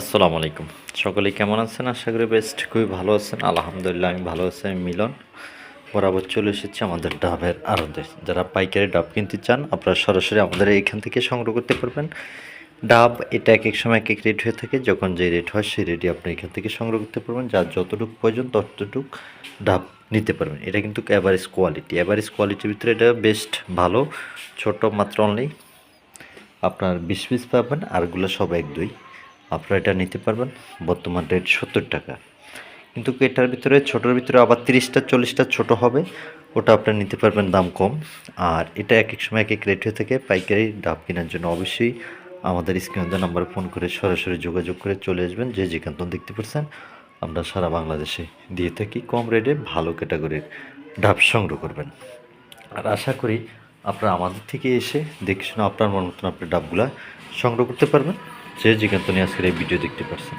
আসসালামু আলাইকুম। সকলে কেমন আছেন? আশা করি বেস্ট খুবই ভালো আছেন। আলহামদুলিল্লাহ, আমি ভালো আছি, আমি মিলন। বরাবর চলে এসেছি আমাদের ডাবের আড়তে। যারা পাইকারি ডাব কিনতে চান, আপনারা সরাসরি আমাদের এইখান থেকে সংগ্রহ করতে পারবেন। ডাব, এটা এক এক সময় এক এক রেট হয়ে থাকে। যখন যে রেট হয়, সেই রেটই আপনি এখান থেকে সংগ্রহ করতে পারবেন। যার যতটুকু প্রয়োজন, ততটুক ডাব নিতে পারবেন। এটা কিন্তু অ্যাভারেজ কোয়ালিটি অ্যাভারেজ কোয়ালিটির ভিতরে এটা বেস্ট ভালো, ছোট মাত্র অনলি আপনার বিশ পিস পাবেন আরগুলো সব এক দুই। আপনারা এটা নিতে পারবেন। বর্তমান রেট সত্তর টাকা। কিন্তু এটার ভিতরে, ছোটোর ভিতরে আবার তিরিশটা, চল্লিশটা ছোট হবে। ওটা আপনারা নিতে পারবেন দাম কম। আর এটা এক এক সময় এক এক রেট হয়ে থাকে। পাইকারি ডাব কেনার জন্য অবশ্যই আমাদের স্ক্রিনে নাম্বারে ফোন করে সরাসরি যোগাযোগ করে চলে আসবেন। যে যেখান দেখতে পাচ্ছেন আমরা সারা বাংলাদেশে দিয়ে থাকি। কম রেটে ভালো ক্যাটাগরির ডাব সংগ্রহ করবেন। আর আশা করি আপনারা আমাদের থেকে এসে দেখে শুনে আপনার মন মতন আপনি ডাবগুলা সংগ্রহ করতে পারবেন। যে যেখান থেকে আজকের এই ভিডিও দেখতে পারছেন।